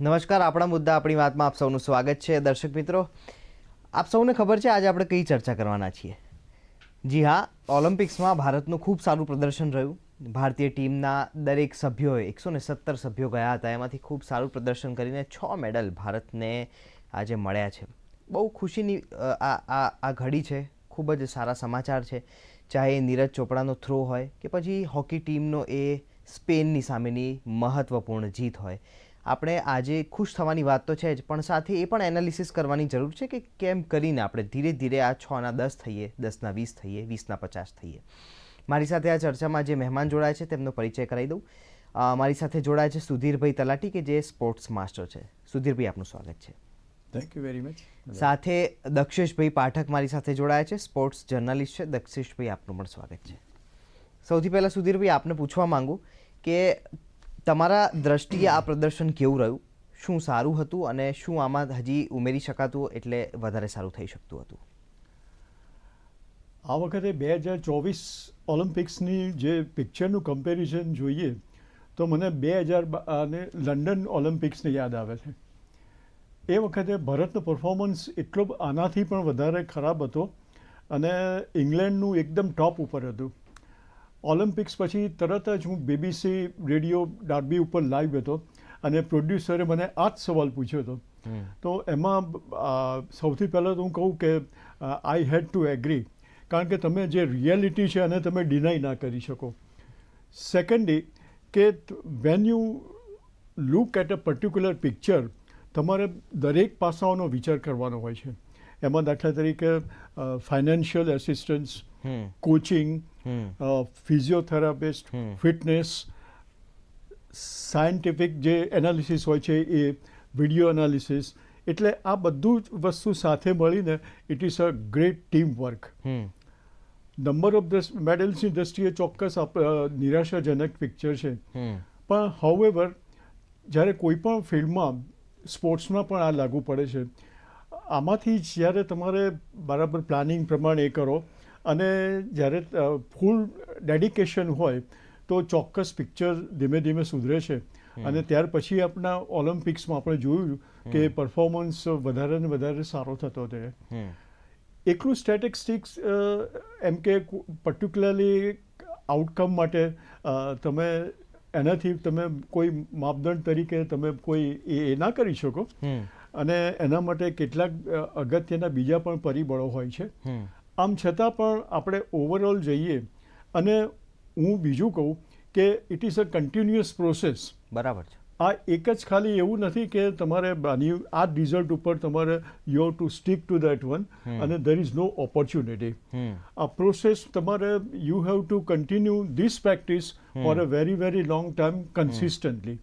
નમસ્કાર, આપણા મુદ્દા આપણી વાતમાં આપ સૌનું સ્વાગત છે. દર્શક મિત્રો, આપ સૌને ખબર છે, આજે આપણે કઈ ચર્ચા કરવાના છીએ? જી હા, ઓલિમ્પિક્સમાં ભારતનું ખૂબ સારું પ્રદર્શન રહ્યું. ભારતીય ટીમના દરેક સભ્યોએ, એકસો ને સત્તર સભ્યો ગયા હતા, એમાંથી ખૂબ સારું પ્રદર્શન કરીને છ મેડલ ભારતને આજે મળ્યા છે. બહુ ખુશીની આ આ ઘડી છે. ખૂબ જ સારા સમાચાર છે. ચાહે એ નીરજ ચોપડાનો થ્રો હોય કે પછી હોકી ટીમનો એ સ્પેનની સામેની મહત્ત્વપૂર્ણ જીત હોય. આપણે આજે ખુશ થવાની વાત તો છે જ પણ સાથે એ પણ એનાલિસિસ કરવાની જરૂર છે કે કેમ કરીને આપણે ધીરે ધીરે આ છના દસ થઈએ દસના વીસ થઈએ વીસના પચાસ થઈએ. મારી સાથે આ ચર્ચામાં જે મહેમાન જોડાય છે તેમનો પરિચય કરાવી દઉં. મારી સાથે જોડાય છે સુધીરભાઈ તલાટી કે જે સ્પોર્ટ્સ માસ્ટર છે. સુધીરભાઈ આપનું સ્વાગત છે. થેન્ક યુ વેરી મચ સાથે દક્ષેશભાઈ પાઠક મારી સાથે જોડાયા છે સ્પોર્ટ્સ જર્નલિસ્ટ છે. દક્ષેશભાઈ આપનું પણ સ્વાગત છે. સૌથી પહેલાં સુધીરભાઈ આપને પૂછવા માંગુ કે તમારા દ્રષ્ટિએ આ પ્રદર્શન કેવું રહ્યું? શું સારું હતું અને શું આમાં હજી ઉમેરી શકાતું એટલે વધારે સારું થઈ શકતું હતું? આ વખતે બે હજાર ચોવીસ ઓલિમ્પિક્સની જે પિક્ચરનું કમ્પેરિઝન જોઈએ, તો મને બે હજાર અને લંડન ઓલિમ્પિક્સને યાદ આવે છે. એ વખતે ભારતનો પરફોર્મન્સ એટલો આનાથી પણ વધારે ખરાબ હતો અને ઇંગ્લેન્ડનું એકદમ ટોપ ઉપર હતું. ઓલિમ્પિક્સ પછી તરત જ હું બીબીસી રેડિયો ડાર્બી ઉપર લાઈવ હતો અને પ્રોડ્યુસરે મને આ જ સવાલ પૂછ્યો હતો. તો એમાં સૌથી પહેલાં તો હું કહું કે આઈ હેડ ટુ એગ્રી કારણ કે તમે જે રિયાલિટી છે એને તમે ડિનાય ના કરી શકો. સેકન્ડલી કે when you look at a particular picture તમારે દરેક પાસાઓનો વિચાર કરવાનો હોય છે. એમાં દાખલા તરીકે financial assistance coaching physiotherapist fitness scientific જે એનાલિસિસ હોય છે એ વીડિયો એનાલિસિસ એટલે આ બધું જ વસ્તુ સાથે મળીને it is a great team work number of મેડલ્સની દ્રષ્ટિએ ચોક્કસ નિરાશાજનક પિક્ચર છે. પણ હાઉએવર જ્યારે કોઈ પણ ફિલ્ડમાં સ્પોર્ટ્સમાં પણ આ લાગુ પડે છે આમાંથી જ્યારે તમારે બરાબર પ્લાનિંગ પ્રમાણે એ કરો અને જ્યારે ફૂલ ડેડિકેશન હોય તો ચોક્કસ પિક્ચર ધીમે ધીમે સુધરે છે. અને ત્યાર પછી આપણા ઓલિમ્પિક્સમાં આપણે જોયું કે પરફોર્મન્સ વધારે ને વધારે સારો થતો હતો. એકલું સ્ટેટિસ્ટિક્સ એમ કે પર્ટિક્યુલરલી આઉટકમ માટે તમે એનાથી તમે કોઈ માપદંડ તરીકે તમે કોઈ એ એ ના કરી શકો. અને એના માટે કેટલાક અગત્યના બીજા પણ પરિબળો હોય છે. આમ છતાં પણ આપણે ઓવરઓલ જઈએ અને હું બીજું કહું કે it is a continuous process બરાબર છે. આ એક જ ખાલી એવું નથી કે તમારે બાની આ રિઝલ્ટ ઉપર તમારે you to stick to that one અને દેર ઇઝ નો ઓપોર્ચ્યુનિટી આ પ્રોસેસ તમારે you have to continue this practice for a very very long time consistently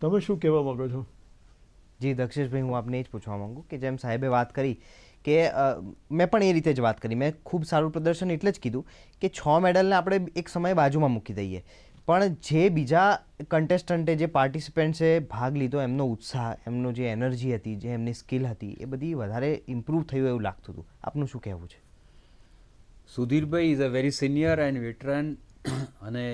તમે શું કહેવા માંગો છો? જી દક્ષેશભાઈ હું આપને એ જ પૂછવા માંગુ કે જેમ સાહેબે વાત કરી કે મેં પણ એ રીતે જ વાત કરી. મેં ખૂબ સારું પ્રદર્શન એટલે જ કીધું કે છ મેડલને આપણે એક સમયે બાજુમાં મૂકી દઈએ. પણ જે બીજા કન્ટેસ્ટન્ટે જે પાર્ટિસિપન્ટ્સે ભાગ લીધો એમનો ઉત્સાહ એમનો જે એનર્જી હતી જે એમની સ્કિલ હતી એ બધી વધારે ઇમ્પ્રૂવ થયું એવું લાગતું હતું. આપનું શું કહેવું છે? સુધીરભાઈ is a very senior and veteran અને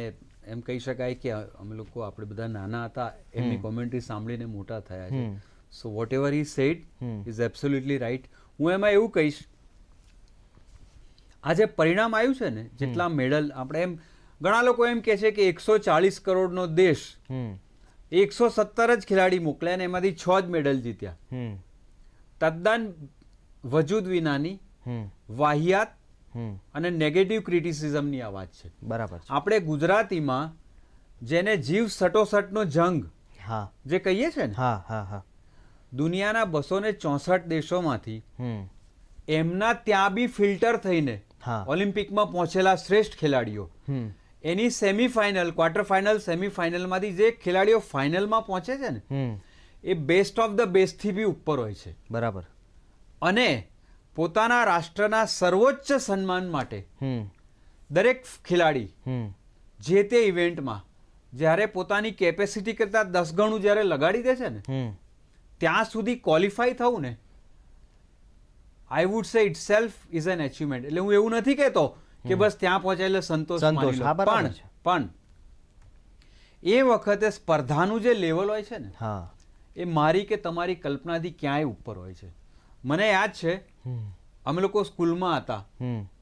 એમ કહી શકાય કે અમે લોકો આપણે બધા નાના હતા એમની કોમેન્ટ્રી સાંભળીને મોટા થયા છે. So whatever he said is absolutely right હું એમાં એવું કહીશ આ જે પરિણામ આવ્યું છે ને જેટલા મેડલ આપણે એમ ઘણા લોકો એમ કહે છે કે એકસો ચાલીસ કરોડનો દેશ એકસો સત્તર જ ખેલાડી મોકલ્યા અને એમાંથી છ જ મેડલ જીત્યા. હમ તદ્દન વજૂદ વિનાની વાહિયાત અને નેગેટિવ ક્રિટિસિઝમની આ વાત છે. બરાબર આપણે ગુજરાતીમાં જેને જીવ સટોસટનો જંગ હા. જે કહીએ છે ને હા હા હા. દુનિયાના બસો ને ચોસઠ દેશોમાંથી એમના ત્યાં બી ફિલ્ટર થઈને હા. ઓલિમ્પિકમાં પહોંચેલા શ્રેષ્ઠ ખેલાડીઓ. એની સેમીફાઇનલ ક્વાર્ટર ફાઇનલ સેમીફાઇનલમાંથી જે ખેલાડીઓ ફાઇનલમાં પહોંચે છે ને એ બેસ્ટ ઓફ ધ બેસ્ટથી બી ઉપર હોય છે. બરાબર. અને પોતાના રાષ્ટ્રના સર્વોચ્ચ સન્માન માટે હમ. દરેક ખેલાડી જે તે ઇવેન્ટમાં જ્યારે પોતાની કેપેસિટી કરતાં દસ ગણું જ્યારે લગાડી દે છે ને ત્યાં સુધી ક્વોલિફાય થવું ને? I would say itself is an achievement એટલે હું એવું નથી કહેતો કે બસ ત્યાં પહોંચે એટલે સંતોષ પણ પણ એ વખતે સ્પર્ધાનું જે લેવલ હોય છે ને એ મારી કે તમારી કલ્પનાથી ક્યાંય ઉપર હોય છે. મને યાદ છે અમે લોકો સ્કૂલમાં હતા.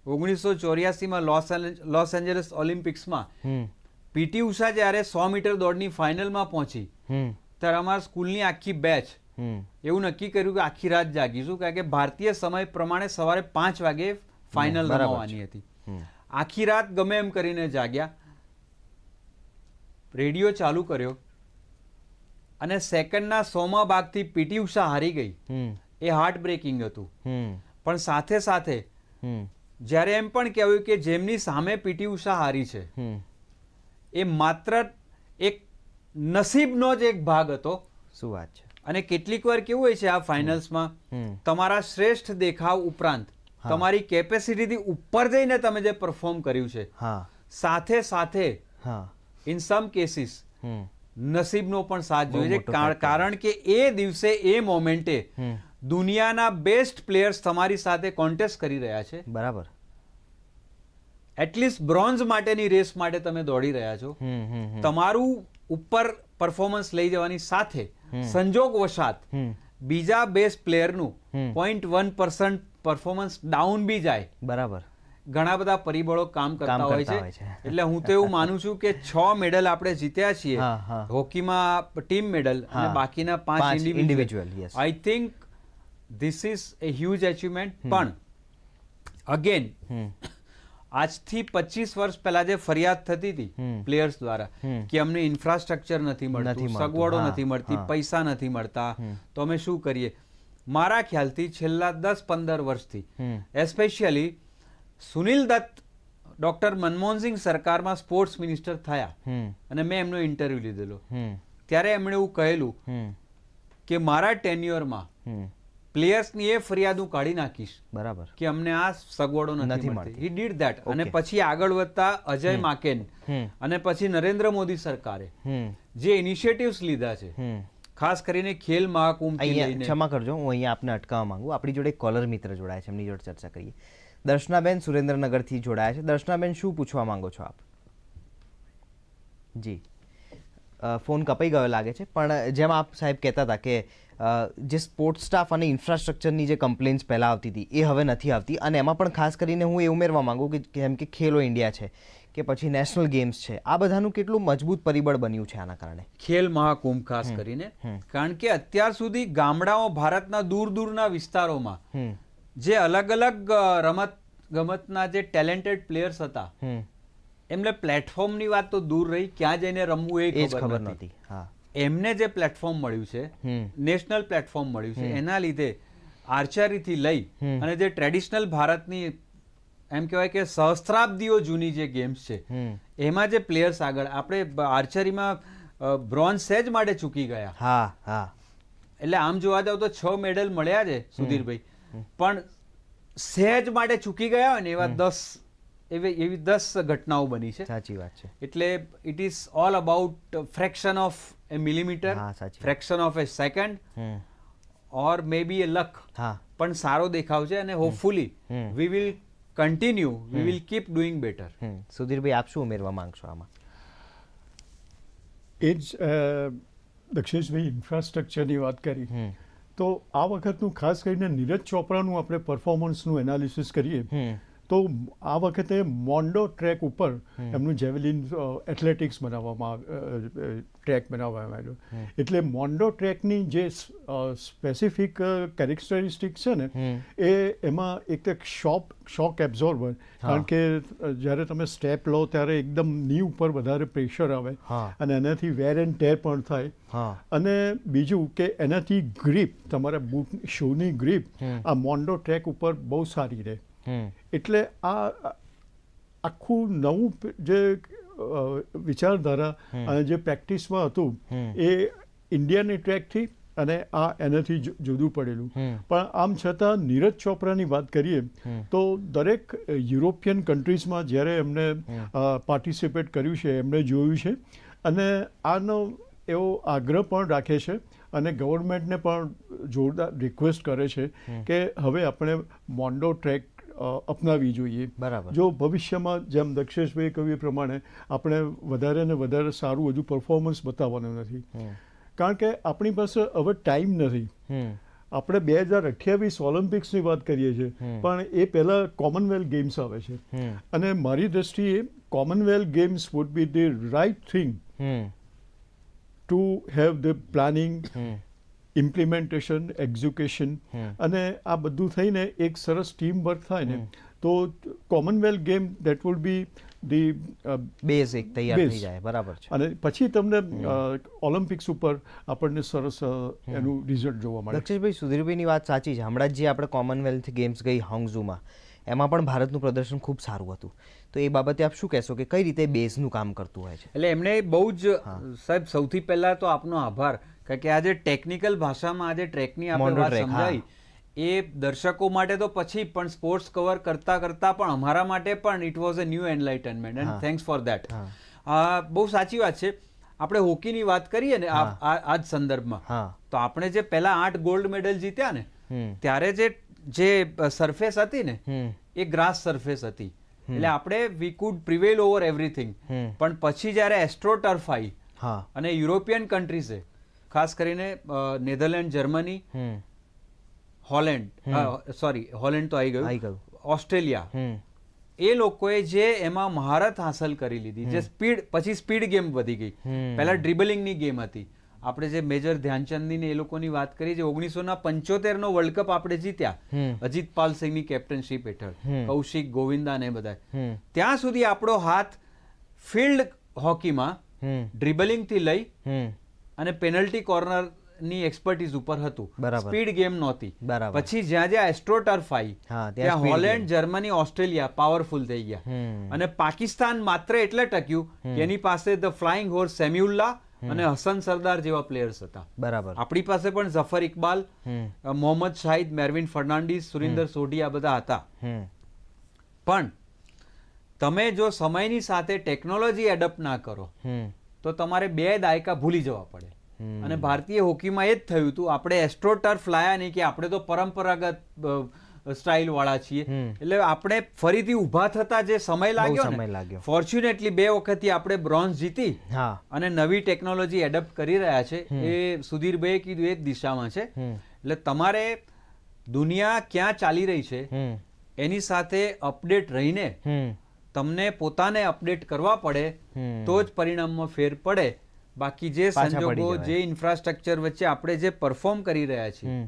ઓગણીસો ચોર્યાસીમાં લોસ લોસ એન્જલસ ઓલિમ્પિક્સમાં. હમ. પીટી ઉષા જ્યારે સો મીટર દોડની ફાઇનલમાં પહોંચી હમ. ત્યારે અમારા સ્કૂલની આખી બેચ એવું નક્કી કર્યું કે આખી રાત જાગીશું કારણ કે ભારતીય સમય પ્રમાણે સવારે પાંચ વાગે ફાઇનલ રમવાની હતી. આખી રાત ગમે એમ કરીને જાગ્યા રેડિયો ચાલુ કર્યો અને સેકન્ડના સોમા ભાગથી પીટી ઉષા હારી ગઈ. એ હાર્ટ બ્રેકિંગ હતું. પણ સાથે સાથે જ્યારે એમ પણ કહેવાયું કે જેમની સામે પીટી ઉષા હારી છે એ માત્ર એક નસીબનો જ એક ભાગ હતો. શું વાત છે? અને કેટલીક વાર કેવું હોય છે આ ફાઇનલ્સમાં તમારા શ્રેષ્ઠ દેખાવ ઉપરાંત. તમારી કેપેસિટીથી ઉપર જઈને તમે જે પરફોર્મ કર્યું છે સાથે સાથે ઇન સમ કેસીસ નસીબનો પણ સાથ જોઈએ છે. કારણ કે એ દિવસે એ મોમેન્ટે દુનિયાના બેસ્ટ પ્લેયર્સ તમારી સાથે કોન્ટેસ્ટ કરી રહ્યા છે. બરાબર. એટલીસ્ટ બ્રોન્ઝ માટેની રેસ માટે તમે દોડી રહ્યા છો. તમારું ઉપર પરફોર્મન્સ લઈ જવાની સાથે હમ. સંજોગવશાત બીજા best પ્લેયરનું. Point one percent performance down બી જાય. બરાબર. ઘણા બધા પરિબળો કામ કરતા હોય છે. એટલે હું તો એવું માનું છું કે છ મેડલ આપણે જીત્યા છીએ. હોકીમાં ટીમ મેડલ અને બાકીના પાંચ individual I think this is a huge achievement પણ અગેન આજથી પચીસ વર્ષ પહેલા જે ફરિયાદ થતી હતી પ્લેયર્સ દ્વારા કે અમને ઇન્ફ્રાસ્ટ્રક્ચર નથી મળતું સગવડો નથી મળતી પૈસા નથી મળતા. તો અમે શું કરીએ? મારા ખ્યાલથી છેલ્લા દસ પંદર વર્ષથી એસ્પેશિયલી સુનિલ દત્ત ડોક્ટર મનમોહનસિંહ સરકારમાં સ્પોર્ટ્સ મિનિસ્ટર થયા. અને મેં એમનો ઇન્ટરવ્યુ લીધેલો. ત્યારે એમણે એવું કહેલું કે મારા ટેન્યુઅરમાં પ્લેયર્સની એ ફરિયાદ હું કાઢી નાખીશ બરાબર. કે અમને આ સગવડો નથી મળતી. હી ડીડ ધેટ અને પછી આગળ વધતા અજય માકેન અને પછી નરેન્દ્ર મોદી સરકારે જે ઇનિશિયેટિવ્સ લીધા છે ખાસ કરીને ખેલ મહાકુંભ અહીંયા ક્ષમા કરજો હું અહીંયા આપને અટકાવવા માંગુ. આપણી જોડે કોલર મિત્ર જોડાયા છે એમની જોડે ચર્ચા કરીએ. દર્શનાબેન સુરેન્દ્રનગરથી જોડાયા છે. દર્શનાબેન શું પૂછવા માંગો છો આપ? જી. ફોન કપાઈ ગયો લાગે છે પણ જેમ આપ સાહેબ કહેતા હતા કે જે સ્પોર્ટ્સ સ્ટાફ અને ઇન્ફ્રાસ્ટ્રક્ચરની જે કમ્પ્લેન્સ પહેલાં આવતી હતી એ હવે નથી આવતી. અને એમાં પણ ખાસ કરીને હું એ ઉમેરવા માગું કે જેમ કે ખેલો ઇન્ડિયા છે કે પછી નેશનલ ગેમ્સ છે આ બધાનું કેટલું મજબૂત પરિબળ બન્યું છે આના કારણે? ખેલ મહાકુંભ ખાસ કરીને. કારણ કે અત્યાર સુધી ગામડાઓ ભારતના દૂર દૂરના વિસ્તારોમાં જે અલગ અલગ રમત ગમતના જે ટેલેન્ટેડ પ્લેયર્સ હતા એમને પ્લેટફોર્મની વાત તો દૂર રહી ક્યાં જઈને રમવું એ ખબર નહોતી હા. એમને જે પ્લેટફોર્મ મળ્યું છે નેશનલ પ્લેટફોર્મ મળ્યું છે એના લીધે આર્ચરીથી લઈ અને જે ટ્રેડિશનલ ભારતની એમ કહેવાય કે સહસ્ત્રાબ્દીઓ જૂની જે ગેમ્સ છે એમાં જે પ્લેયર્સ આગળ આપણે આર્ચરીમાં બ્રોન્ઝ સેજ માટે ચૂકી ગયા. હા હા. એટલે આમ જોવા જાવ તો છ મેડલ મળ્યા છે સુધીરભાઈ. પણ સહેજ માટે ચૂકી ગયા હોય ને એવા દસ એવી એવી દસ ઘટનાઓ બની છે. સાચી વાત છે. એટલે it is all about fraction of a millimetre. Fraction of a second or maybe a luck હા. પણ સારો દેખાવ છે અને hopefully. We will continue we will keep doing better hmm. સુધીરભાઈ આપ શું ઉમેરવા માંગશો આમાં? એ જ દક્ષેશભાઈ ઇન્ફ્રાસ્ટ્રક્ચરની વાત કરી. તો આ વખતનું ખાસ કરીને નીરજ ચોપરાનું આપણે પરફોર્મન્સનું એનાલિસિસ કરીએ. તો આ વખતે મોન્ડો ટ્રેક ઉપર એમનું જેવેલિન એથ્લેટિક્સ બનાવવામાં ટ્રેક બનાવવામાં આવ્યો એટલે મોન્ડો ટ્રેકની જે સ્પેસિફિક કેરેક્ટરિસ્ટિક છે ને એ એમાં એક એક શોપ શોક એબ્ઝોર્બર કારણ કે જ્યારે તમે સ્ટેપ લો ત્યારે એકદમની ઉપર વધારે પ્રેશર આવે અને એનાથી વેર એન્ડ ટેર પણ થાય. અને બીજું કે એનાથી ગ્રીપ તમારા બૂટ શૂની ગ્રીપ આ મોન્ડો ટ્રેક ઉપર બહુ સારી રહે. એટલે આ આખું નવું જે વિચારધારા અને જે પ્રેક્ટિસમાં હતું એ ઇન્ડિયાની ટ્રેકથી અને આ એનાથી જુદું પડેલું. પણ આમ છતાં નીરજ ચોપરાની વાત કરીએ તો દરેક યુરોપિયન કન્ટ્રીઝમાં જ્યારે એમને પાર્ટિસિપેટ કર્યું છે એમણે જોયું છે અને આનો એવો આગ્રહ પણ રાખે છે અને ગવર્મેન્ટને પણ જોરદાર રિક્વેસ્ટ કરે છે કે હવે આપણે મોન્ડો ટ્રેક અપનાવી જોઈએ. બરાબર. જો ભવિષ્યમાં જેમ દક્ષેશભાઈ કહ્યું એ પ્રમાણે આપણે વધારે ને વધારે સારું હજુ પરફોર્મન્સ બતાવવાનું નથી. કારણ કે આપણી પાસે હવે ટાઈમ નથી. આપણે બે હજાર અઠ્યાવીસ ઓલિમ્પિક્સની વાત કરીએ છીએ પણ એ પહેલાં કોમનવેલ્થ ગેમ્સ આવે છે. અને મારી દ્રષ્ટિએ Commonwealth Games would be the right thing to have the planning implementation execution અને આ બધું થઈને એક સરસ ટીમ વર્ક થાય ને તો Commonwealth game that would be the base એક તૈયાર થઈ જાય બરાબર છે. અને પછી તમને ઓલિમ્પિક્સ ઉપર આપણને સરસ એનું રિઝલ્ટ જોવા મળે દક્ષેશભાઈ સુધીરભાઈની વાત સાચી છે. હમણાં જ જે આપણે કોમનવેલ્થ ગેમ્સ ગઈ હોંગઝુમાં એમાં પણ ભારતનું પ્રદર્શન ખૂબ સારું હતું. તો એ બાબતે આપ શું કહેશો કે કઈ રીતે બેઝનું કામ કરતું હોય છે? એટલે એમણે બહુ જ સાહેબ સૌથી પહેલા તો આપનો આભાર. કારણ કે આજે ટેકનિકલ ભાષામાં આજે ટ્રેકની આપણે વાત એ દર્શકો માટે તો પછી પણ સ્પોર્ટ્સ કવર કરતા કરતા પણ અમારા માટે પણ it was a new enlightenment. And thanks for that બહુ સાચી વાત છે. આપણે હોકીની વાત કરીએ ને આ જ સંદર્ભમાં તો આપણે જે પહેલા આઠ ગોલ્ડ મેડલ જીત્યા ને ત્યારે જે જે સરફેસ હતી ને એ ગ્રાસ સરફેસ હતી. એટલે આપણે we could prevail over everything. પણ પછી જ્યારે એસ્ટ્રોટર્ફ આવી હા. અને યુરોપિયન કન્ટ્રીઝે ખાસ કરીને Netherland Germany Holland sorry Holland તો આવી ગયું. ઓસ્ટ્રેલિયા. એ લોકોએ જે એમાં મહારત હાંસલ કરી લીધી જે સ્પીડ પછી સ્પીડ ગેમ વધી ગઈ. પહેલા ડ્રિબલિંગની ગેમ હતી. આપણે જે મેજર ધ્યાનચંદની ને એ લોકોની વાત કરી જે ઓગણીસો ના પંચોતેર નો વર્લ્ડ કપ આપણે જીત્યા. અજીત પાલ સિંહની કેપ્ટનશીપ હેઠળ કૌશિક ગોવિંદા ને બધા ત્યાં સુધી આપણો હાથ ફિલ્ડ હોકીમાં ડ્રિબલિંગથી લઈ અને પેનલ્ટી કોર્નરની એક્સપર્ટીઝ ઉપર હતું. સ્પીડ ગેમ નહોતી. પછી જ્યાં જ્યાં એસ્ટ્રોટર્ફ આવી ત્યાં હોલેન્ડ જર્મની ઓસ્ટ્રેલિયા પાવરફુલ થઈ ગયા. અને પાકિસ્તાન માત્ર એટલે ટક્યું કે એની પાસે ધ ફ્લાઇંગ હોર્સ સેમ્યુલ્લા અને હસન સરદાર જેવા પ્લેયર્સ હતા. બરાબર. આપણી પાસે પણ ઝફર ઇકબાલ મોહમ્મદ શાહિદ મેરવિન ફર્નાન્ડીસ સુરિન્દર સોઢી આ બધા હતા. પણ તમે જો સમયની સાથે ટેકનોલોજી એડપ્ટ ના કરો તો તમારે બે દાયકા ભૂલી જવા પડે. અને ભારતીય હોકીમાં એ જ થયું હતું આપણે એસ્ટ્રોટર્ફ લાયા નહીં કે આપણે તો પરંપરાગત સ્ટાઇલ વાળા છીએ. એટલે આપણે ફરીથી ઊભા થતા જે સમય લાગ્યો સમય લાગ્યો. ફોર્ચ્યુનેટલી બે વખતથી આપણે બ્રોન્ઝ જીતી હા. અને નવી ટેકનોલોજી એડપ્ટ કરી રહ્યા છે. એ સુધીરભાઈએ કીધું એ જ દિશામાં છે. એટલે તમારે દુનિયા ક્યાં ચાલી રહી છે એની સાથે અપડેટ રહીને તમને પોતાને અપડેટ કરવા પડે તો જ પરિણામમાં ફેર પડે. બાકી જે સંજોગો જે ઇન્ફ્રાસ્ટ્રક્ચર વચ્ચે આપણે જે પરફોર્મ કરી રહ્યા છીએ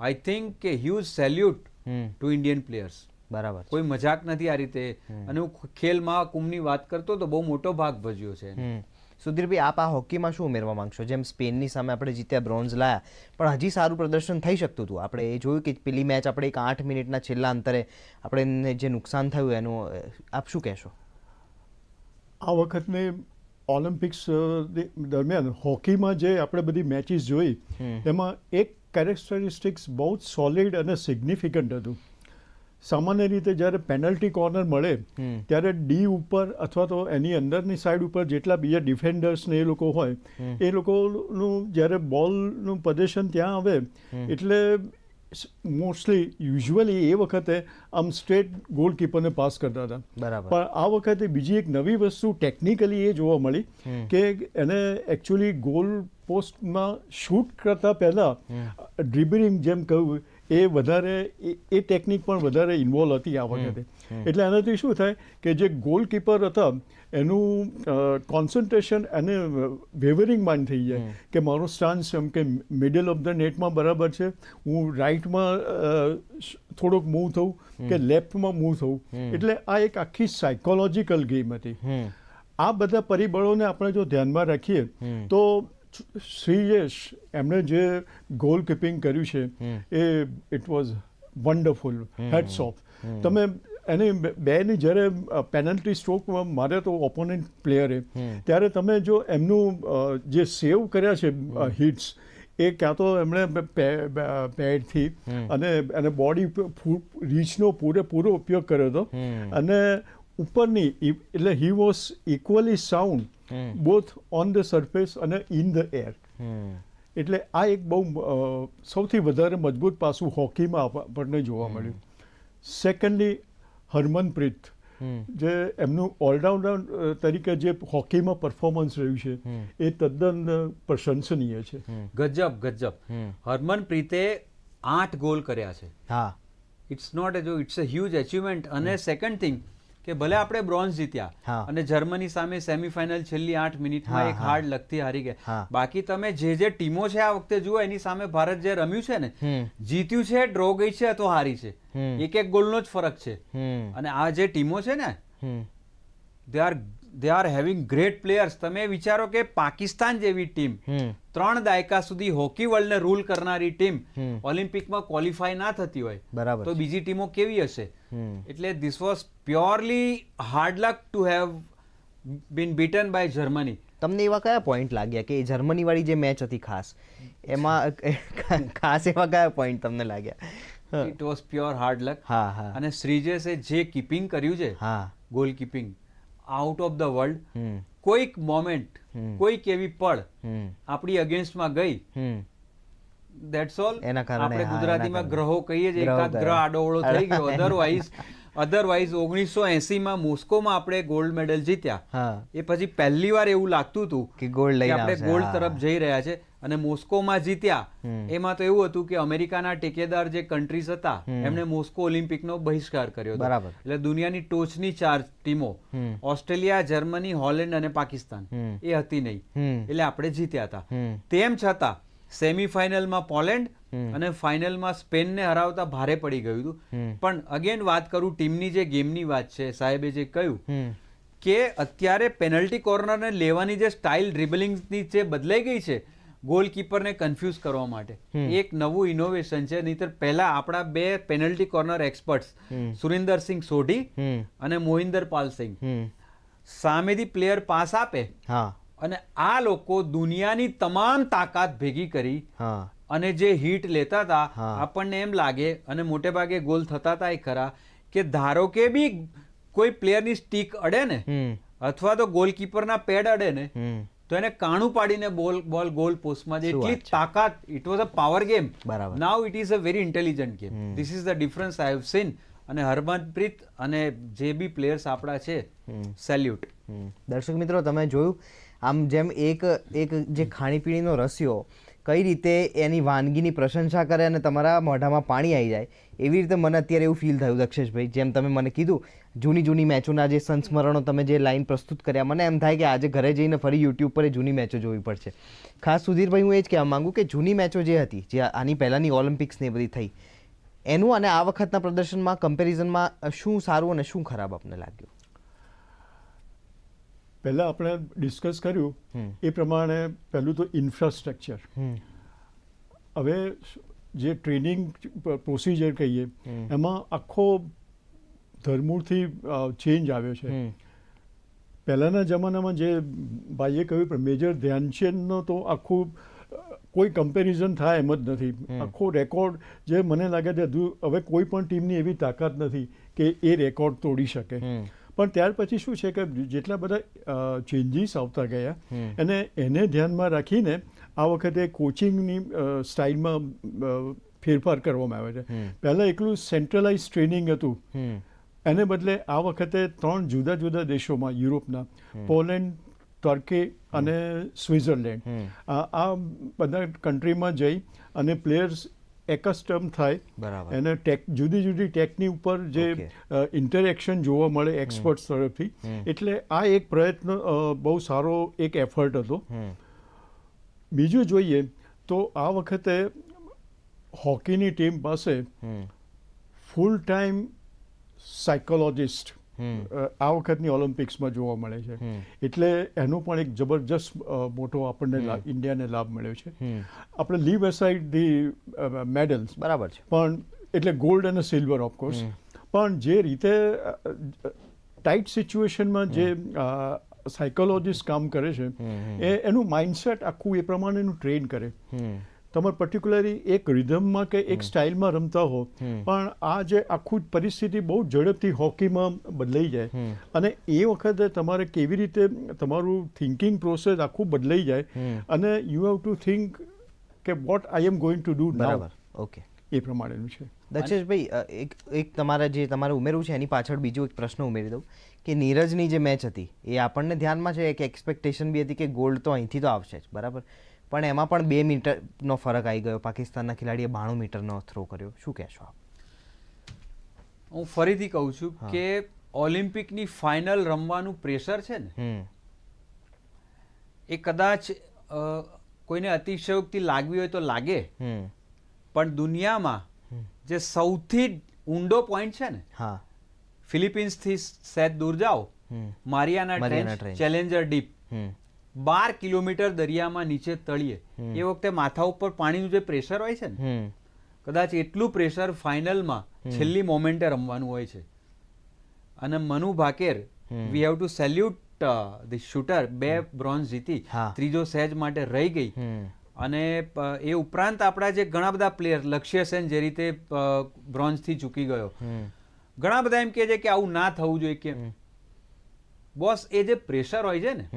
આઈ થિંક કે huge salute to Indian players બરાબર. કોઈ મજાક નથી આ રીતે. અને હું ખેલ મહાકુંભની વાત કરતો તો બહુ મોટો ભાગ ભજ્યો છે સુધીરભાઈ આપ આ હોકીમાં શું ઉમેરવા માંગશો? જેમ સ્પેનની સામે આપણે જીત્યા બ્રોન્ઝ લાયા પણ હજી સારું પ્રદર્શન થઈ શકતું હતું. આપણે એ જોયું કે પેલી મેચ આપણે એક આઠ મિનિટના છેલ્લા અંતરે આપણે જે નુકસાન થયું એનું આપ શું કહેશો? આ વખતને ઓલિમ્પિક્સ દરમિયાન હોકીમાં જે આપણે બધી મેચિસ જોઈ તેમાં એક કેરેક્ટરિસ્ટિક્સ બહુ જ સોલિડ અને સિગ્નિફિકન્ટ હતું. સામાન્ય રીતે જ્યારે પેનલ્ટી કોર્નર મળે ત્યારે ડી ઉપર અથવા તો એની અંદરની સાઈડ ઉપર જેટલા બીજા ડિફેન્ડર્સ ને એ લોકો હોય એ લોકોનું જ્યારે બોલનું પ્રદર્શન ત્યાં આવે એટલે મોસ્ટલી યુઝ્યુઅલી એ વખતે આમ સ્ટ્રેટ ગોલકીપરને પાસ કરતા હતા. બરાબર. પણ આ વખતે બીજી એક નવી વસ્તુ ટેકનિકલી એ જોવા મળી કે એને એકચ્યુઅલી ગોલ પોસ્ટમાં શૂટ કરતા પહેલા ડ્રિબલિંગ જેમ કહ્યું એ વધારે એ- એ ટેકનિક પણ વધારે ઇન્વોલ્વ હતી આ વખતે. એટલે આનાથી શું થાય કે જે ગોલકીપર હતા એનું કોન્સન્ટ્રેશન અને વેવરિંગ માઇન્ડ થઈ જાય. કે મારો સ્ટાન્સ એમ કે મિડલ ઓફ ધ નેટમાં બરાબર છે હું રાઇટમાં થોડોક મૂવ થવું કે લેફ્ટમાં મૂવ થવું એટલે આ એક આખી સાયકોલોજીકલ ગેમ હતી. આ બધા પરિબળોને આપણે જો ધ્યાનમાં રાખીએ તો શ્રીયેશ એમણે જે ગોલ કીપિંગ કર્યું છે એ it was wonderful heads of તમે એની બેની જ્યારે પેનલ્ટી સ્ટ્રોક મારે તો ઓપોનન્ટ પ્લેયરે ત્યારે તમે જો એમનું જે સેવ કર્યા છે હિટ્સ એ ક્યાં તો એમણે પેડથી અને એને બોડી રીચનો પૂરેપૂરો ઉપયોગ કર્યો હતો. અને ઉપરની એટલે he was equally sound. Both on the surface અને ઇન ધ એર એટલે આ એક બહુ સૌથી વધારે મજબૂત પાસું હોકીમાં આપણને જોવા મળ્યું. સેકન્ડલી હરમનપ્રીત જે એમનું ઓલરાઉન્ડર તરીકે જે હોકીમાં પરફોર્મન્સ રહ્યું છે એ તદ્દન પ્રશંસનીય છે. ગજબ ગજબ. હરમનપ્રીતે આઠ ગોલ કર્યા છે. હા. ઇટ્સ નોટ એ જો ઇટ્સ અ હ્યુજ અચીવમેન્ટ અને સેકન્ડ થિંગ કે ભલે આપણે બ્રોન્ઝ જીત્યા અને જર્મની સામે સેમીફાઇનલ છેલ્લી આઠ મિનિટમાં એક હાર્ડ લગતી હારી ગયા. બાકી તમે જે જે ટીમો છે આ વખતે જુઓ એની સામે ભારત જે રમ્યું છે ને જીત્યું છે ડ્રો ગઈ છે અથવા હારી છે. એક એક ગોલનો જ ફરક છે. અને આ જે ટીમો છે ને they are they are having great players તમે વિચારો કે પાકિસ્તાન જેવી ટીમ ત્રણ દાયકા સુધી હોકી વર્લ્ડને રૂલ કરનારી ટીમ. ઓલિમ્પિકમાં ક્વોલિફાય ના થતી હોય બરાબર તો બીજી ટીમો કેવી હશે? એટલે this was purely hard luck to have been beaten by Germany તમને એવા કયા પોઈન્ટ લાગ્યા કે જર્મની વાળી જે મેચ હતી ખાસ? એમાં ખાસ એવા કયા પોઈન્ટ તમને લાગ્યા? It was pure hard luck હા હા. અને શ્રીજેસે જે કીપિંગ કર્યું છે હા. Goal keeping out of the world કોઈક મોમેન્ટ કોઈક એવી પળ હમ આપણી અગેન્સ્ટમાં ગઈ. દેટ્સ ઓલ એના કારણે, આપણે ગુજરાતીમાં ગ્રહો કહીએ છીએ એકાદ ગ્રહ આડોવળો થઈ ગયો. અધરવાઇઝ અધરવાઇઝ ઓગણીસો એસીમાં મોસ્કોમાં આપણે ગોલ્ડ મેડલ જીત્યા. એ પછી પહેલી વાર એવું લાગતું હતું કે ગોલ્ડ લઈ આપણે ગોલ્ડ તરફ જઈ રહ્યા છે. અને મોસ્કોમાં જીત્યા. એમાં તો એવું હતું કે અમેરિકાના ટેકેદાર જે કન્ટ્રીઝ હતા એમણે મોસ્કો ઓલિમ્પિકનો બહિષ્કાર કર્યો બરાબર. એટલે દુનિયાની ટોચની ચાર ટીમો ઓસ્ટ્રેલિયા જર્મની હોલેન્ડ અને પાકિસ્તાન. એ હતી નહીં. એટલે આપણે જીત્યા હતા. તેમ છતાં સેમીફાઇનલમાં પોલેન્ડ. અને ફાઇનલમાં સ્પેનને હરાવતા ભારે પડી ગયું હતું. પણ અગેન વાત કરું ટીમની જે ગેમની વાત છે સાહેબે જે કહ્યું કે અત્યારે પેનલ્ટી કોર્નરને લેવાની જે સ્ટાઇલ ડ્રિબલિંગની જે બદલાઈ ગઈ છે ગોલકીપરને કન્ફ્યુઝ કરવા માટે. એક નવું ઇનોવેશન છે નહીતર પહેલા આપણા બે penalty corner experts hmm. Surinder Sodhi અને મોહિન્દર પાલ સિંહ સામેથી પ્લેયર પાસ આપે હા. અને આ લોકો દુનિયાની તમામ તાકાત ભેગી કરી અને જે હિટ લેતા હતા આપણને એમ લાગે અને મોટે ભાગે ગોલ થતા હતા એ ખરા કે ધારો કે બી કોઈ પ્લેયરની સ્ટીક અડે ને અથવા તો ગોલકીપરના પેડ અડે ને તો એને કાણું પાડીને બોલ બોલ ગોલ પોસ્ટમાં જે એટલી તાકાત it was a power game બરાબર. Now it is a very intelligent game. This is the difference I have seen અને હરમનપ્રીત અને જે બી પ્લેયર્સ આપણા છે સેલ્યુટ. દર્શક મિત્રો તમે જોયું આમ જેમ એક એક જે ખાણીપીણીનો રસિયો કઈ રીતે એની વાનગીની પ્રશંસા કરે અને તમારા મોઢામાં પાણી આવી જાય, એવી રીતે મને અત્યારે એવું ફીલ થયું દક્ષેશભાઈ, જેમ તમે મને કીધું, જૂની જૂની મેચોના જે સંસ્મરણો તમે જે લાઈન પ્રસ્તુત કર્યા, મને એમ થાય કે આજે ઘરે જઈને ફરી યુટ્યુબ પર એ જૂની મેચો જોવી પડશે. ખાસ સુધીરભાઈ હું એ જ કહેવા માગું કે જૂની મેચો જે હતી, જે આની પહેલાંની ઓલિમ્પિક્સ ને બધી થઈ, એનું અને આ વખતના પ્રદર્શનમાં કમ્પેરિઝનમાં શું સારું અને શું ખરાબ આપને લાગ્યું? પહેલાં આપણે ડિસ્કસ કર્યું એ પ્રમાણે પહેલું તો ઇન્ફ્રાસ્ટ્રક્ચર હવે જે ટ્રેનિંગ પ્રોસિજર કહીએ એમાં આખો ધરમૂળથી ચેન્જ આવ્યો છે. પહેલાંના જમાનામાં જે ભાઈએ કહ્યું પણ મેજર ધ્યાનચંદનો તો આખું કોઈ કમ્પેરિઝન થાય એમ જ નથી. આખો રેકોર્ડ જે મને લાગે છે હવે કોઈ પણ ટીમની એવી તાકાત નથી કે એ રેકોર્ડ તોડી શકે. પણ ત્યાર પછી શું છે કે જેટલા બધા ચેન્જીસ આવતા ગયા. અને એને ધ્યાનમાં રાખીને આ વખતે કોચિંગની સ્ટાઇલમાં ફેરફાર કરવામાં આવે છે. પહેલાં એકલું સેન્ટ્રલાઇઝ ટ્રેનિંગ હતું. એને બદલે આ વખતે ત્રણ જુદા જુદા દેશોમાં યુરોપના પોલેન્ડ ટર્કી અને સ્વિટ્ઝરલેન્ડ. આ આ બધા કન્ટ્રીમાં જઈ અને પ્લેયર્સ એકસ્ટમ થાય. બરાબર. એને ટેક જુદી જુદી ટેકની ઉપર જે ઇન્ટરેક્શન જોવા મળે એક્સપર્ટ્સ તરફથી. એટલે આ એક પ્રયત્ન બહુ સારો એક એફર્ટ હતો. બીજું જોઈએ તો આ વખતે હોકીની ટીમ પાસે ફૂલ ટાઈમ સાયકોલોજિસ્ટ આ વખતની ઓલિમ્પિક્સમાં જોવા મળે છે. એટલે એનો પણ એક જબરજસ્ત મોટો આપણને. ઇન્ડિયાને લાભ મળ્યો છે. આપણે લીવ એસાઇડ ધી મેડલ્સ. બરાબર છે. પણ એટલે ગોલ્ડ અને સિલ્વર ઓફકોર્સ. પણ જે રીતે ટાઈટ સિચ્યુએશનમાં જે સાયકોલોજીસ્ટ કામ કરે છે. એ એનું માઇન્ડસેટ આખું એ પ્રમાણેનું ટ્રેન કરે. તમારે પર્ટિક્યુલરલી એક રિધમમાં કે એક સ્ટાઇલમાં રમતા હો પણ આ જે આખું પરિસ્થિતિ બહુ ઝડપથી હોકીમાં બદલાઈ જાય. અને એ વખતે તમારે કેવી રીતે તમારું થિંકિંગ પ્રોસેસ આખું બદલાઈ જાય અને યુ હેવ ટુ થિંક કે what I am going to do બરાબર. ઓકે એ પ્રમાણેનું છે. દક્ષેશભાઈ એક એક તમારા જે તમારે ઉમેરવું છે એની પાછળ બીજો એક પ્રશ્ન ઉમેરી દઉં કે નીરજની જે મેચ હતી એ આપણને ધ્યાનમાં છે કે એક્સપેક્ટેશન બી હતી કે ગોલ્ડ તો અહીંથી તો આવશે જ બરાબર? પણ એમાં પણ બે મીટરનો ફરક આવી ગયો. પાકિસ્તાનના ખેલાડીએ બાણું મીટરનો થ્રો કર્યો. શું કહેશો આપ? હું ફરીથી કહું છું. કે ઓલિમ્પિકની ફાઇનલ રમવાનું પ્રેશર છે ને એ કદાચ કોઈને અતિશયોક્તિ લાગવી હોય તો લાગે પણ દુનિયામાં. જે સૌથી ઊંડો પોઈન્ટ છે ને હા. ફિલિપિન્સથી સેત દૂર જાઓ મારિયાના. ચેલેન્જર ડીપ બાર કિલોમીટર દરિયામાં નીચે તળીએ એ વખતે માથા ઉપર પાણીનું જે પ્રેશર હોય છે ને કદાચ એટલું પ્રેશર ફાઇનલમાં છેલ્લી મોમેન્ટે રમવાનું હોય છે. અને Manu Bhaker we have to salute the shooter બે બ્રોન્ઝ જીતી ત્રીજો સહેજ માટે રહી ગઈ. અને એ ઉપરાંત આપણા જે ઘણા બધા પ્લેયર લક્ષ્ય સેન જે રીતે બ્રોન્ઝથી ચૂકી ગયો. ઘણા બધા એમ કહે છે કે આવું ના થવું જોઈએ કે બોસ એ જે પ્રેશર હોય છે ને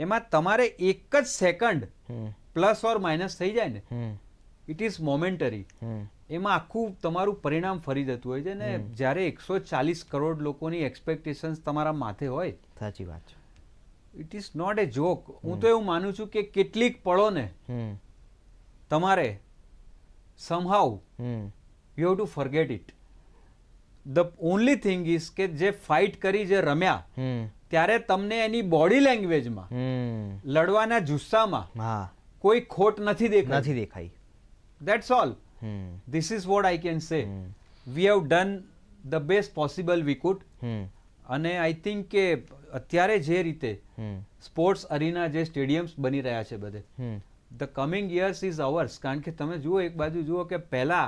એમાં તમારે એક જ સેકન્ડ પ્લસ ઓર માઇનસ થઈ જાય ને ઇટ ઇઝ મોમેન્ટરી એમાં આખું તમારું પરિણામ ફરી જતું હોય છે ને જ્યારે એકસો ચાલીસ કરોડ લોકોની એક્સપેક્ટેશન્સ તમારા માથે હોય સાચી વાત છે. It is not a joke હું તો એવું માનું છું કે કેટલીક પળોને તમારે somehow you have to forget it the only thing is કે જે ફાઇટ કરી જે રમ્યા ત્યારે તમને એની બોડી લેંગ્વેજમાં લડવાના જુસ્સામાં કોઈ ખોટ નથી દેખાતી નથી દેખાઈ. That's all this is what I can say we have done the best possible we could hmm. અને આઈ થિંક કે અત્યારે જે રીતે સ્પોર્ટ્સ અરીના જે સ્ટેડિયમ્સ બની રહ્યા છે બધે હમ. The coming years is ours કારણ કે તમે જુઓ એક બાજુ જુઓ કે પહેલા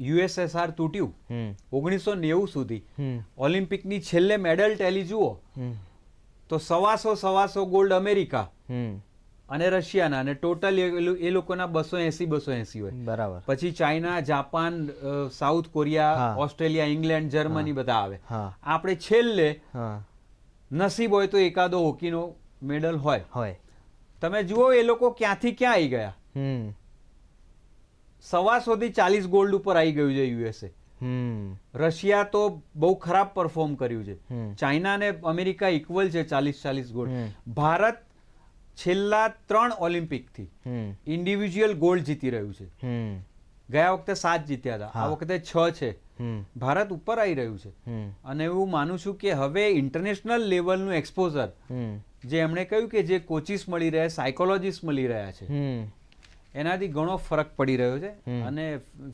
યુએસએસઆર તૂટ્યું. ઓગણીસો નેવું સુધી. ઓલિમ્પિકની છેલ્લે મેડલ ટેલી જુઓ. તો સવાસો સવાસો ગોલ્ડ અમેરિકા અને રશિયાના અને ટોટલ એ લોકોના બસો એસી બસો એસી હોય. બરાબર. પછી China Japan South Korea Australia England Germany બધા આવે. આપણે છેલ્લે નસીબ હોય તો એકાદો હોકીનો મેડલ હોય. હોય. તમે જુઓ એ લોકો ક્યાંથી ક્યાં આવી ગયા? સવાસોથી ચાલીસ ગોલ્ડ ઉપર આવી ગયું છે યુએસએ રશિયા તો બહુ ખરાબ પરફોર્મ કર્યું છે. ચાઇના ને અમેરિકા ઇક્વલ છે ચાલીસ ચાલીસ ગોલ્ડ ભારત છેલ્લા ત્રણ ઓલિમ્પિકથી થી ઇન્ડિવિજ્યુઅલ ગોલ્ડ જીતી રહ્યું છે. ગયા વખતે સાત જીત્યા હતા. આ વખતે છ છે. ભારત ઉપર આવી રહ્યું છે. અને હું માનું છું કે હવે ઇન્ટરનેશનલ લેવલનું એક્સપોઝર જે એમણે કહ્યું કે જે કોચિસ મળી રહ્યા સાયકોલોજીસ્ટ મળી રહ્યા છે. એનાથી ઘણો ફરક પડી રહ્યો છે અને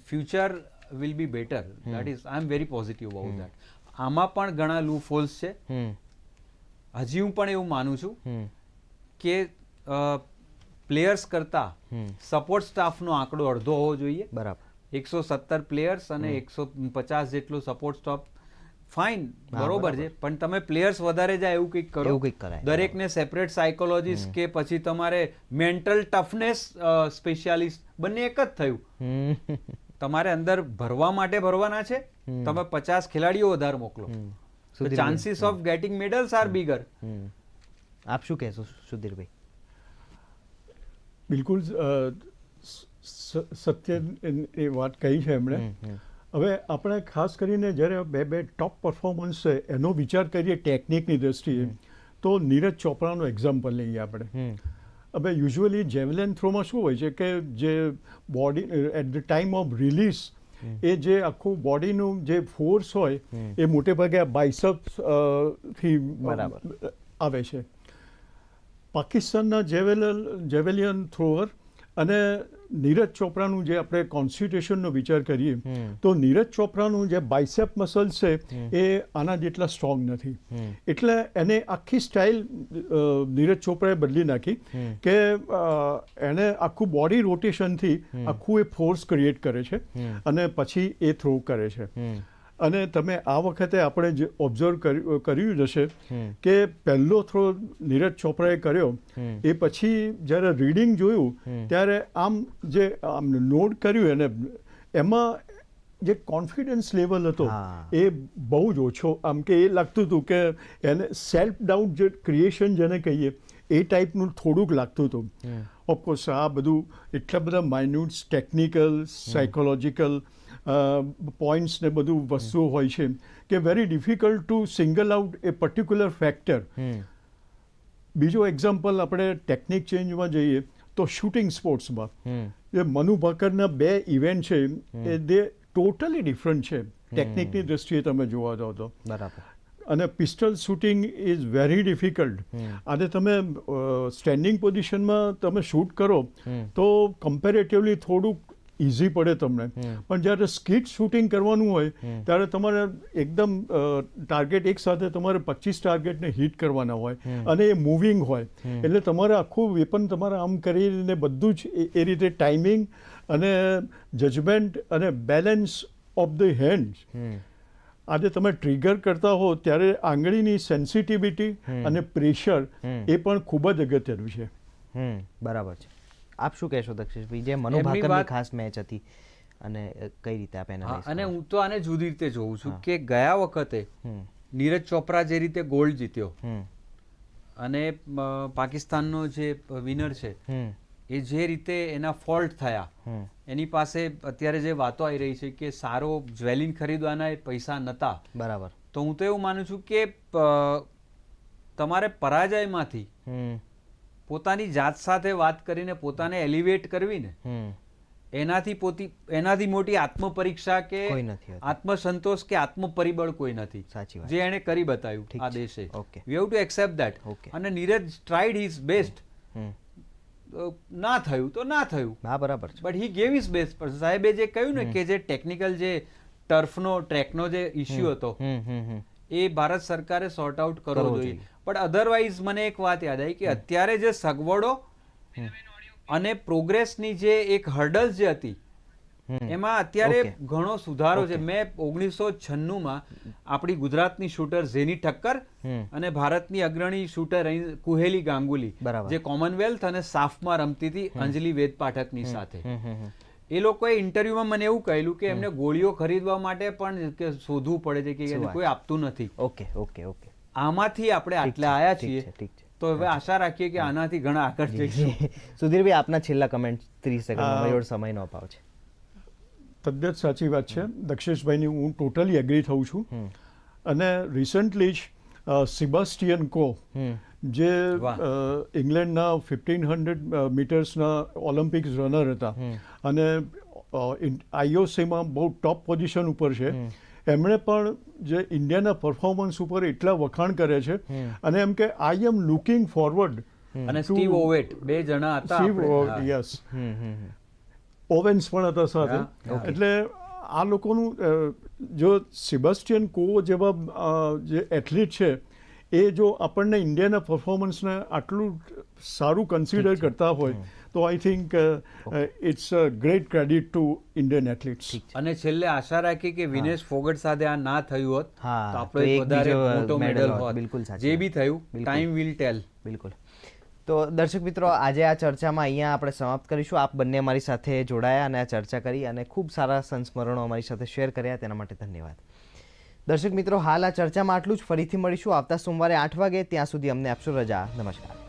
future will be better that is I am very positive about that આમાં પણ ઘણા લૂ ફોલ્સ છે. હજી હું પણ એવું માનું છું કે પ્લેયર્સ કરતા સપોર્ટ સ્ટાફનો આંકડો અડધો હોવો જોઈએ. બરાબર. એકસો સત્તર પ્લેયર્સ અને એકસો પચાસ જેટલો સપોર્ટ સ્ટાફ ફાઇન બરોબર. છે. પણ તમે પ્લેયર્સ વધારે જાય એવું કંઈક કરો? એવું કંઈક કરાય. દરેકને સેપરેટ સાયકોલોજીસ્ટ કે પછી તમારે મેન્ટલ ટફનેસ સ્પેશિયાલિસ્ટ બંને એક જ થયું. તમારે અંદર ભરવા માટે ભરવાના છે. તમે પચાસ ખેલાડીઓ વધારે મોકલો. Chances of getting medals are bigger આપ શું કહેશો સુધીરભાઈ? બિલકુલ સત્ય એ વાત કહી છે એમણે. હવે આપણે ખાસ કરીને જ્યારે બે બે ટોપ પરફોર્મન્સ છે એનો વિચાર કરીએ ટેકનિકની દ્રષ્ટિએ તો નીરજ ચોપરાનો એક્ઝામ્પલ લઈએ આપણે. હવે યુઝ્યુઅલી જેવલિન થ્રોમાં શું હોય છે કે જે body at the time of release એ જે આખું બોડીનું જે ફોર્સ હોય એ મોટે ભાગે બાઇસઅપથી બરાબર. આવે છે. પાકિસ્તાનના જેવેલ જેવેલિયન થ્રોઅર અને નીરજ ચોપરાનું જે આપણે કોન્સ્ટિટ્યુશનનો વિચાર કરીએ તો નીરજ ચોપરાનું જે બાઇસેપ મસલ છે એ આના જેટલા સ્ટ્રોંગ નથી. એટલે એને આખી સ્ટાઇલ નીરજ ચોપરાએ બદલી નાખી કે એને આખું બોડી રોટેશનથી આખું એ ફોર્સ ક્રિએટ કરે છે અને પછી એ થ્રો કરે છે. અને તમે આ વખતે આપણે જે ઓબ્ઝર્વ કર્યું જ હશે કે પહેલો થ્રો નીરજ ચોપરાએ કર્યો. એ પછી જ્યારે રીડિંગ જોયું ત્યારે આમ જે આમ નોટ કર્યું એને એમાં જે કોન્ફિડન્સ લેવલ હતો એ બહુ જ ઓછો. આમ કે એ લાગતું હતું કે એને સેલ્ફ ડાઉટ જે ક્રિએશન જેને કહીએ એ ટાઈપનું થોડુંક લાગતું હતું. ઓફકોર્સ આ બધું એટલા બધા માઇન્યુટ્સ ટેકનિકલ સાયકોલોજીકલ પોઈન્ટ્સ ને બધું વસ્તુઓ હોય છે કે very difficult to single out a particular factor બીજો એક્ઝામ્પલ આપણે ટેકનિક ચેન્જમાં જઈએ તો શૂટિંગ સ્પોર્ટ્સમાં જે એ મનુ ભાકરના બે ઇવેન્ટ છે એ દે ટોટલી ડિફરન્ટ છે ટેકનિકની દ્રષ્ટિએ તમે જોવા જાઓ તો. બરાબર. અને pistol shooting is very difficult. અને તમે સ્ટેન્ડિંગ પોઝિશનમાં તમે શૂટ કરો તો કમ્પેરેટિવલી થોડુંક ઇઝી પડે તમને. પણ જ્યારે સ્કીટ શૂટિંગ કરવાનું હોય ત્યારે તમારે એકદમ ટાર્ગેટ એક સાથે તમારે પચીસ ટાર્ગેટને હિટ કરવાના હોય અને એ મૂવિંગ હોય. એટલે તમારે આખું વેપન તમારે આમ કરીને બધું જ એ- રીતે ટાઈમિંગ અને જજમેન્ટ અને બેલેન્સ ઓફ ધ હેન્ડ આજે તમે ટ્રિગર કરતા હો ત્યારે આંગળીની સેન્સિટિવિટી અને પ્રેશર એ પણ ખૂબ જ અગત્યનું છે. બરાબર છે. આપ શું કહેશો દક્ષેશભાઈ જે મનુ ભાકરની ખાસ મેચ હતી અને કઈ રીતે આપ એનાલાઇઝ અને હું તો આને જુદી રીતે જોઉં છું કે ગયા વખતે નીરજ ચોપરા જે રીતે ગોલ્ડ જીત્યો અને પાકિસ્તાનનો જે વિનર છે એ જે રીતે એના ફોલ્ટ થયા એની પાસે અત્યારે જે વાતો આવી રહી છે કે સારો જ્વેલિન ખરીદવાના પૈસા નહોતા બરાબર. તો હું તો એવું માનું છું કે તમારે પરાજયમાંથી પોતાની જાત સાથે વાત કરીને પોતાને એલિવેટ કરવી ને એનાથી પોતી એનાથી મોટી આત્મપરીક્ષા કે. આત્મસંતોષ કે આત્મપરિબળ કોઈ નથી. સાચી જે એણે કરી બતાવ્યું આ. દેશે. Okay. We have to accept that. અને નીરજ ટ્રાઈડ હિઝ બેસ્ટ ના થયું તો ના થયું. હા બરાબર છે. But he gave his best પણ સાહેબે જે કહ્યું ને કે જે ટેકનિકલ જે ટર્ફનો ટ્રેકનો જે ઇશ્યુ હતો હમ હમ હમ. એ ભારત સરકારે સોર્ટ આઉટ કરવો જોઈએ. પણ અધરવાઇઝ મને એક વાત યાદ આવી કે અત્યારે જે સગવડો અને પ્રોગ્રેસની જે એક હર્ડલ્સ જે હતી એમાં અત્યારે ઘણો સુધારો છે. મેં ઓગણીસો છન્નુંમાં આપણી ગુજરાતની શૂટર ઝેની ઠક્કર અને ભારતની અગ્રણી શૂટર કુહેલી ગાંગુલી. જે કોમનવેલ્થ અને સાફમાં રમતી હતી અંજલિ વેદ પાઠકની સાથે. એ લોકોએ ઇન્ટરવ્યુમાં મને એવું કહેલું કે એમને ગોળીઓ ખરીદવા માટે પણ કે શોધવું પડે છે કે એને કોઈ આપતું નથી. Okay okay okay. આમાંથી આપણે આટલા આયા છીએ. ઠીક છે. તો હવે આશા રાખીએ કે આનાથી ઘણા આગળ જઈશું. સુધીરભાઈ આપના છેલ્લા કમેન્ટ ત્રીસ સેકન્ડ સમયનો અભાવ છે. તદ્દન સાચી વાત છે. દક્ષેશભાઈની હું ટોટલી એગ્રી થઉં છું. અને રિસન્ટલી જ સિબાસ્ટિયન કો જે ઇંગ્લેન્ડના ફિફ્ટીન હંડ્રેડ મીટર્સના ઓલિમ્પિક્સ રનર હતા. અને આઈઓસીમાં બહુ ટોપ પોઝિશન ઉપર છે. એમણે પણ જે ઇન્ડિયાના પરફોર્મન્સ ઉપર એટલા વખાણ કરે છે. અને એમ કે આઈ એમ લુકિંગ ફોરવર્ડ અને સ્ટીવ ઓવેટ બે જણા હતા સ્ટીવ. યસ. ઓવેન્સ પણ હતા સાથે. એટલે આ લોકોનું જો સિબાસ્ટિયન કો જેવા જે એથ્લીટ છે એ જો આપણને ઇન્ડિયાના પરફોર્મન્સને આટલું સારું કન્સિડર કરતા હોય તો I think it's a great credit to Indian athletes અને છેલ્લે આશા રાખી કે વિનેશ ફોગટ સાથે આ ના થયું હોત તો આપણો એક વધારે મોટો મેડલ હોત. હોત. બિલકુલ જે બી થયું ટાઈમ વિલ ટેલ બિલકુલ. તો દર્શક મિત્રો, આજે આ ચર્ચામાં અહીંયા આપણે સમાપ્ત કરીશું. આપ બંને અમારી સાથે જોડાયા અને આ ચર્ચા કરી અને ખૂબ સારા સંસ્મરણો અમારી સાથે શેર કર્યા. તેના માટે ધન્યવાદ. દર્શક મિત્રો, હાલ આ ચર્ચામાં આટલું જ. ફરીથી મળીશું આવતા સોમવારે આઠ વાગે. ત્યાં સુધી અમને આપશો રજા. નમસ્કાર.